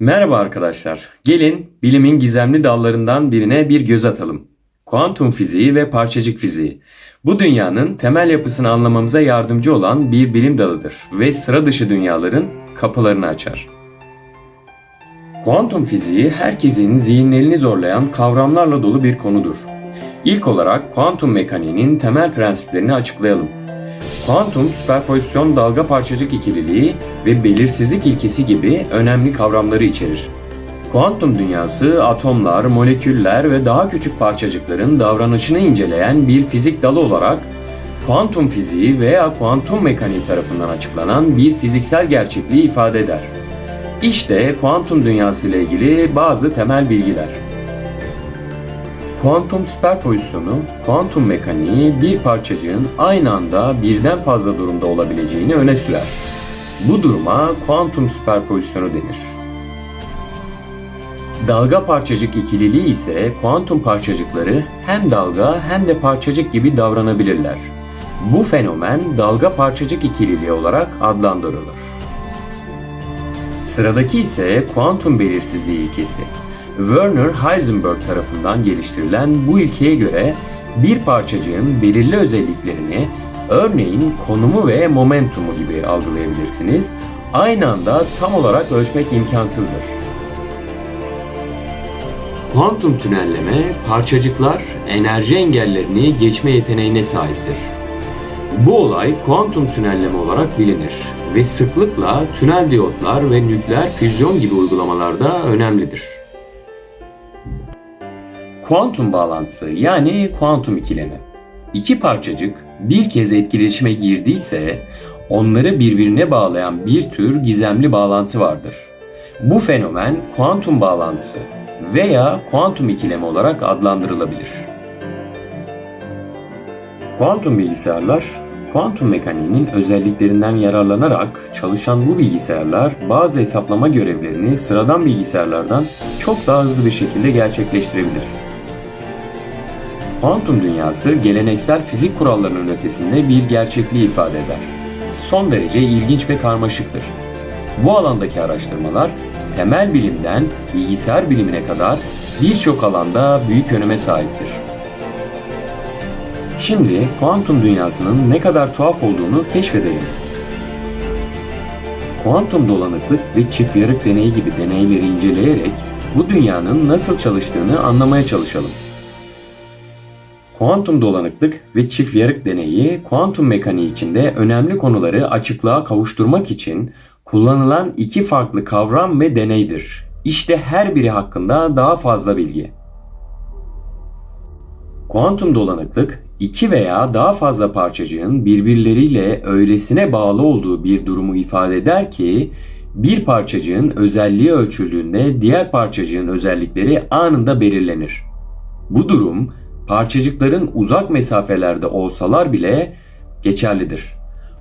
Merhaba arkadaşlar. Gelin bilimin gizemli dallarından birine bir göz atalım. Kuantum fiziği ve parçacık fiziği. Bu dünyanın temel yapısını anlamamıza yardımcı olan bir bilim dalıdır ve sıra dışı dünyaların kapılarını açar. Kuantum fiziği herkesin zihinlerini zorlayan kavramlarla dolu bir konudur. İlk olarak kuantum mekaniğinin temel prensiplerini açıklayalım. Kuantum, süperpozisyon, dalga parçacık ikililiği ve belirsizlik ilkesi gibi önemli kavramları içerir. Kuantum dünyası atomlar, moleküller ve daha küçük parçacıkların davranışını inceleyen bir fizik dalı olarak kuantum fiziği veya kuantum mekaniği tarafından açıklanan bir fiziksel gerçekliği ifade eder. İşte kuantum dünyası ile ilgili bazı temel bilgiler. Kuantum süperpozisyonu, kuantum mekaniği bir parçacığın aynı anda birden fazla durumda olabileceğini öne sürer. Bu duruma kuantum süperpozisyonu denir. Dalga parçacık ikililiği ise kuantum parçacıkları hem dalga hem de parçacık gibi davranabilirler. Bu fenomen dalga parçacık ikililiği olarak adlandırılır. Sıradaki ise kuantum belirsizliği ilkesi. Werner Heisenberg tarafından geliştirilen bu ilkeye göre bir parçacığın belirli özelliklerini örneğin konumu ve momentumu gibi algılayabilirsiniz. Aynı anda tam olarak ölçmek imkansızdır. Kuantum tünelleme parçacıklar enerji engellerini geçme yeteneğine sahiptir. Bu olay kuantum tünelleme olarak bilinir ve sıklıkla tünel diyotlar ve nükleer füzyon gibi uygulamalarda önemlidir. Kuantum bağlantısı yani kuantum ikilemi. İki parçacık bir kez etkileşime girdiyse onları birbirine bağlayan bir tür gizemli bağlantı vardır. Bu fenomen kuantum bağlantısı veya kuantum ikilemi olarak adlandırılabilir. Kuantum bilgisayarlar Kuantum mekaniğinin özelliklerinden yararlanarak çalışan bu bilgisayarlar bazı hesaplama görevlerini sıradan bilgisayarlardan çok daha hızlı bir şekilde gerçekleştirebilir. Kuantum dünyası geleneksel fizik kurallarının ötesinde bir gerçekliği ifade eder. Son derece ilginç ve karmaşıktır. Bu alandaki araştırmalar temel bilimden bilgisayar bilimine kadar birçok alanda büyük öneme sahiptir. Şimdi kuantum dünyasının ne kadar tuhaf olduğunu keşfedelim. Kuantum dolanıklık ve çift yarık deneyi gibi deneyleri inceleyerek bu dünyanın nasıl çalıştığını anlamaya çalışalım. Kuantum dolanıklık ve çift yarık deneyi kuantum mekaniği içinde önemli konuları açıklığa kavuşturmak için kullanılan iki farklı kavram ve deneydir. İşte her biri hakkında daha fazla bilgi. Kuantum dolanıklık iki veya daha fazla parçacığın birbirleriyle öylesine bağlı olduğu bir durumu ifade eder ki bir parçacığın özelliği ölçüldüğünde diğer parçacığın özellikleri anında belirlenir. Bu durum parçacıkların uzak mesafelerde olsalar bile geçerlidir.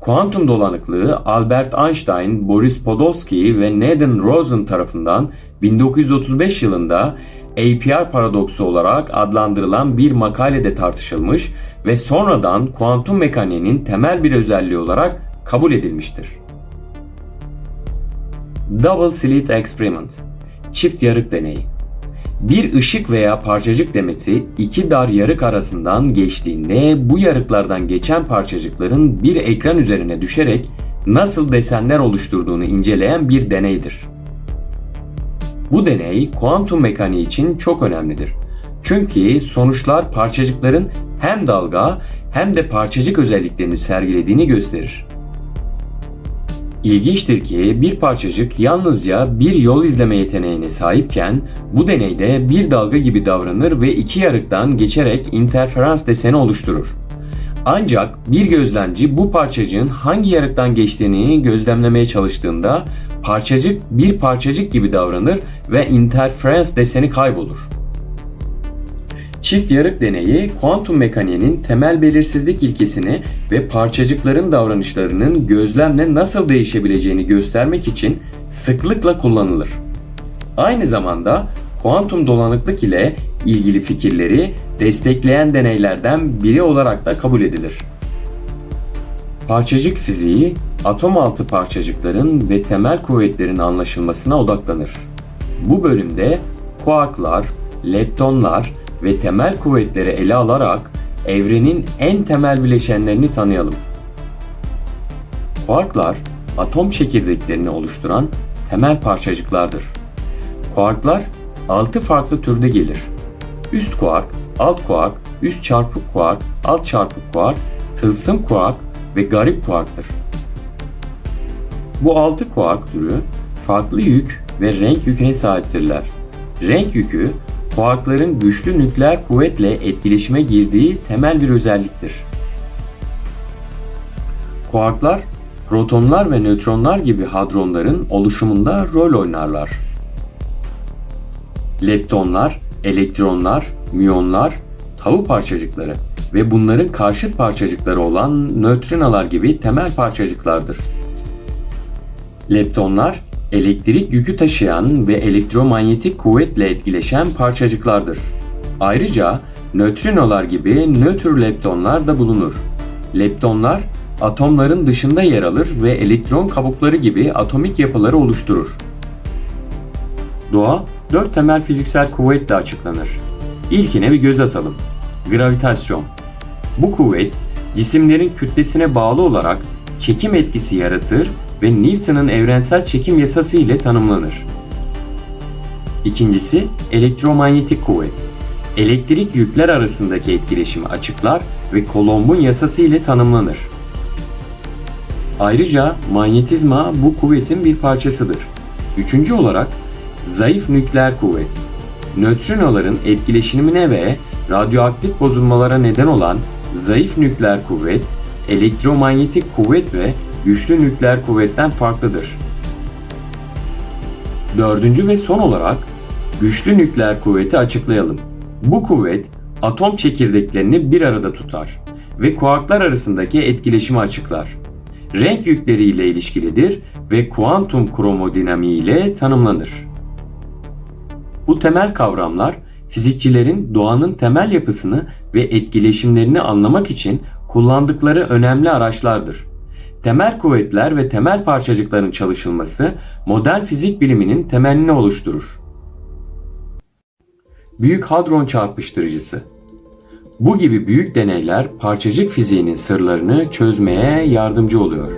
Kuantum dolanıklığı Albert Einstein, Boris Podolsky ve Nathan Rosen tarafından 1935 yılında APR paradoksu olarak adlandırılan bir makalede tartışılmış ve sonradan kuantum mekaniğinin temel bir özelliği olarak kabul edilmiştir. Double Slit Experiment Çift yarık deneyi bir ışık veya parçacık demeti iki dar yarık arasından geçtiğinde bu yarıklardan geçen parçacıkların bir ekran üzerine düşerek nasıl desenler oluşturduğunu inceleyen bir deneydir. Bu deney kuantum mekaniği için çok önemlidir. Çünkü sonuçlar parçacıkların hem dalga hem de parçacık özelliklerini sergilediğini gösterir. İlginçtir ki bir parçacık yalnızca bir yol izleme yeteneğine sahipken bu deneyde bir dalga gibi davranır ve iki yarıktan geçerek interferans deseni oluşturur. Ancak bir gözlemci bu parçacığın hangi yarıktan geçtiğini gözlemlemeye çalıştığında parçacık bir parçacık gibi davranır ve interferans deseni kaybolur. Çift yarık deneyi kuantum mekaniğinin temel belirsizlik ilkesini ve parçacıkların davranışlarının gözlemle nasıl değişebileceğini göstermek için sıklıkla kullanılır. Aynı zamanda kuantum dolanıklık ile ilgili fikirleri destekleyen deneylerden biri olarak da kabul edilir. Parçacık fiziği atom altı parçacıkların ve temel kuvvetlerin anlaşılmasına odaklanır. Bu bölümde kuarklar, leptonlar ve temel kuvvetleri ele alarak evrenin en temel bileşenlerini tanıyalım. Kuarklar, atom çekirdeklerini oluşturan temel parçacıklardır. Kuarklar 6 farklı türde gelir. Üst kuark, alt kuark, üst çarpık kuark, alt çarpık kuark, tılsım kuark ve garip kuarktır. Bu 6 kuark türü farklı yük ve renk yüküne sahiptirler. Renk yükü, kuarkların güçlü nükleer kuvvetle etkileşime girdiği temel bir özelliktir. Kuarklar, protonlar ve nötronlar gibi hadronların oluşumunda rol oynarlar. Leptonlar, elektronlar, miyonlar, tau parçacıkları ve bunların karşıt parçacıkları olan nötrinalar gibi temel parçacıklardır. Leptonlar, elektrik yükü taşıyan ve elektromanyetik kuvvetle etkileşen parçacıklardır. Ayrıca nötrinolar gibi nötr leptonlar da bulunur. Leptonlar, atomların dışında yer alır ve elektron kabukları gibi atomik yapıları oluşturur. Doğa, dört temel fiziksel kuvvetle açıklanır. İlkine bir göz atalım. Gravitasyon. Bu kuvvet, cisimlerin kütlesine bağlı olarak çekim etkisi yaratır ve Newton'un evrensel çekim yasası ile tanımlanır. İkincisi, elektromanyetik kuvvet. Elektrik yükler arasındaki etkileşimi açıklar ve Coulomb'un yasası ile tanımlanır. Ayrıca manyetizma bu kuvvetin bir parçasıdır. Üçüncü olarak zayıf nükleer kuvvet. Nötrinoların etkileşimine ve radyoaktif bozulmalara neden olan zayıf nükleer kuvvet, elektromanyetik kuvvet ve güçlü nükleer kuvvetten farklıdır. Dördüncü ve son olarak güçlü nükleer kuvveti açıklayalım. Bu kuvvet atom çekirdeklerini bir arada tutar ve kuarklar arasındaki etkileşimi açıklar. Renk yükleriyle ilişkilidir ve kuantum kromodinamiği ile tanımlanır. Bu temel kavramlar fizikçilerin doğanın temel yapısını ve etkileşimlerini anlamak için kullandıkları önemli araçlardır. Temel kuvvetler ve temel parçacıkların çalışılması modern fizik biliminin temelini oluşturur. Büyük Hadron Çarpıştırıcısı Bu gibi büyük deneyler parçacık fiziğinin sırlarını çözmeye yardımcı oluyor.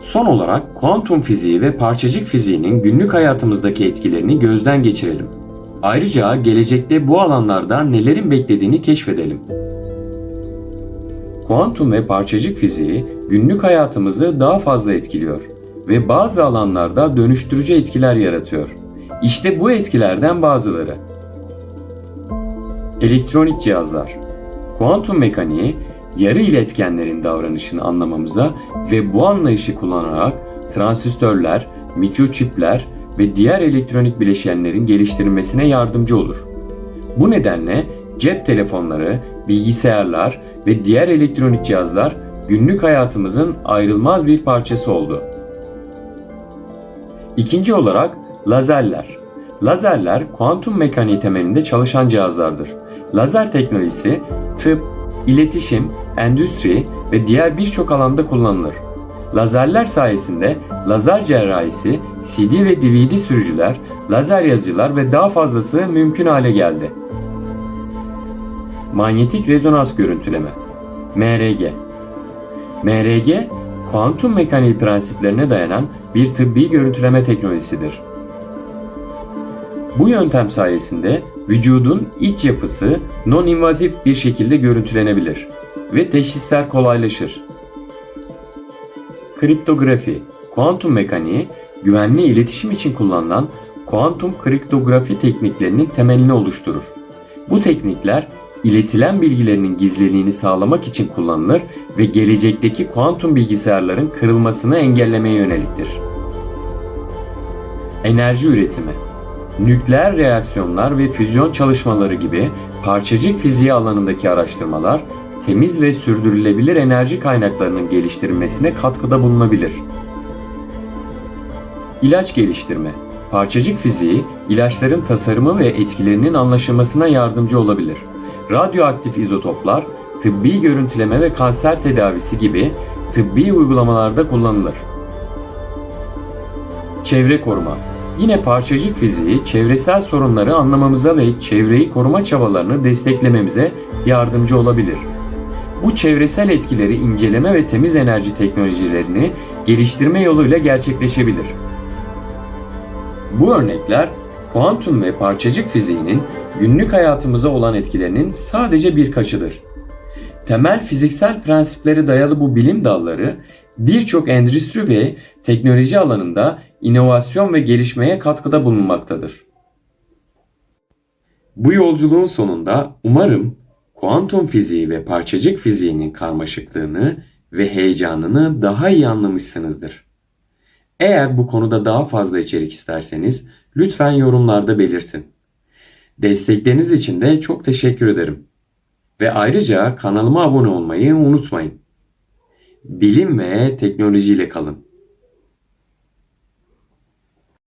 Son olarak kuantum fiziği ve parçacık fiziğinin günlük hayatımızdaki etkilerini gözden geçirelim. Ayrıca gelecekte bu alanlarda nelerin beklediğini keşfedelim. Kuantum ve parçacık fiziği günlük hayatımızı daha fazla etkiliyor ve bazı alanlarda dönüştürücü etkiler yaratıyor. İşte bu etkilerden bazıları. Elektronik cihazlar. Kuantum mekaniği yarı iletkenlerin davranışını anlamamıza ve bu anlayışı kullanarak transistörler, mikroçipler ve diğer elektronik bileşenlerin geliştirilmesine yardımcı olur. Bu nedenle cep telefonları, bilgisayarlar ve diğer elektronik cihazlar günlük hayatımızın ayrılmaz bir parçası oldu. İkinci olarak lazerler. Lazerler kuantum mekaniği temelinde çalışan cihazlardır. Lazer teknolojisi tıp, iletişim, endüstri ve diğer birçok alanda kullanılır. Lazerler sayesinde lazer cerrahisi, CD ve DVD sürücüler, lazer yazıcılar ve daha fazlası mümkün hale geldi. Manyetik rezonans görüntüleme MRG MRG, kuantum mekaniği prensiplerine dayanan bir tıbbi görüntüleme teknolojisidir. Bu yöntem sayesinde vücudun iç yapısı non-invazif bir şekilde görüntülenebilir ve teşhisler kolaylaşır. Kriptografi, kuantum mekaniği, güvenli iletişim için kullanılan kuantum kriptografi tekniklerinin temelini oluşturur. Bu teknikler iletilen bilgilerinin gizliliğini sağlamak için kullanılır ve gelecekteki kuantum bilgisayarların kırılmasını engellemeye yöneliktir. Enerji üretimi Nükleer reaksiyonlar ve füzyon çalışmaları gibi parçacık fiziği alanındaki araştırmalar temiz ve sürdürülebilir enerji kaynaklarının geliştirilmesine katkıda bulunabilir. İlaç geliştirme Parçacık fiziği, ilaçların tasarımı ve etkilerinin anlaşılmasına yardımcı olabilir. Radyoaktif izotoplar, tıbbi görüntüleme ve kanser tedavisi gibi tıbbi uygulamalarda kullanılır. Çevre koruma Yine parçacık fiziği çevresel sorunları anlamamıza ve çevreyi koruma çabalarını desteklememize yardımcı olabilir. Bu çevresel etkileri inceleme ve temiz enerji teknolojilerini geliştirme yoluyla gerçekleşebilir. Bu örnekler kuantum ve parçacık fiziğinin günlük hayatımıza olan etkilerinin sadece birkaçıdır. Temel fiziksel prensiplere dayalı bu bilim dalları birçok endüstri ve teknoloji alanında inovasyon ve gelişmeye katkıda bulunmaktadır. Bu yolculuğun sonunda umarım kuantum fiziği ve parçacık fiziğinin karmaşıklığını ve heyecanını daha iyi anlamışsınızdır. Eğer bu konuda daha fazla içerik isterseniz lütfen yorumlarda belirtin. Destekleriniz için de çok teşekkür ederim. Ve ayrıca kanalıma abone olmayı unutmayın. Bilim ve teknolojiyle kalın.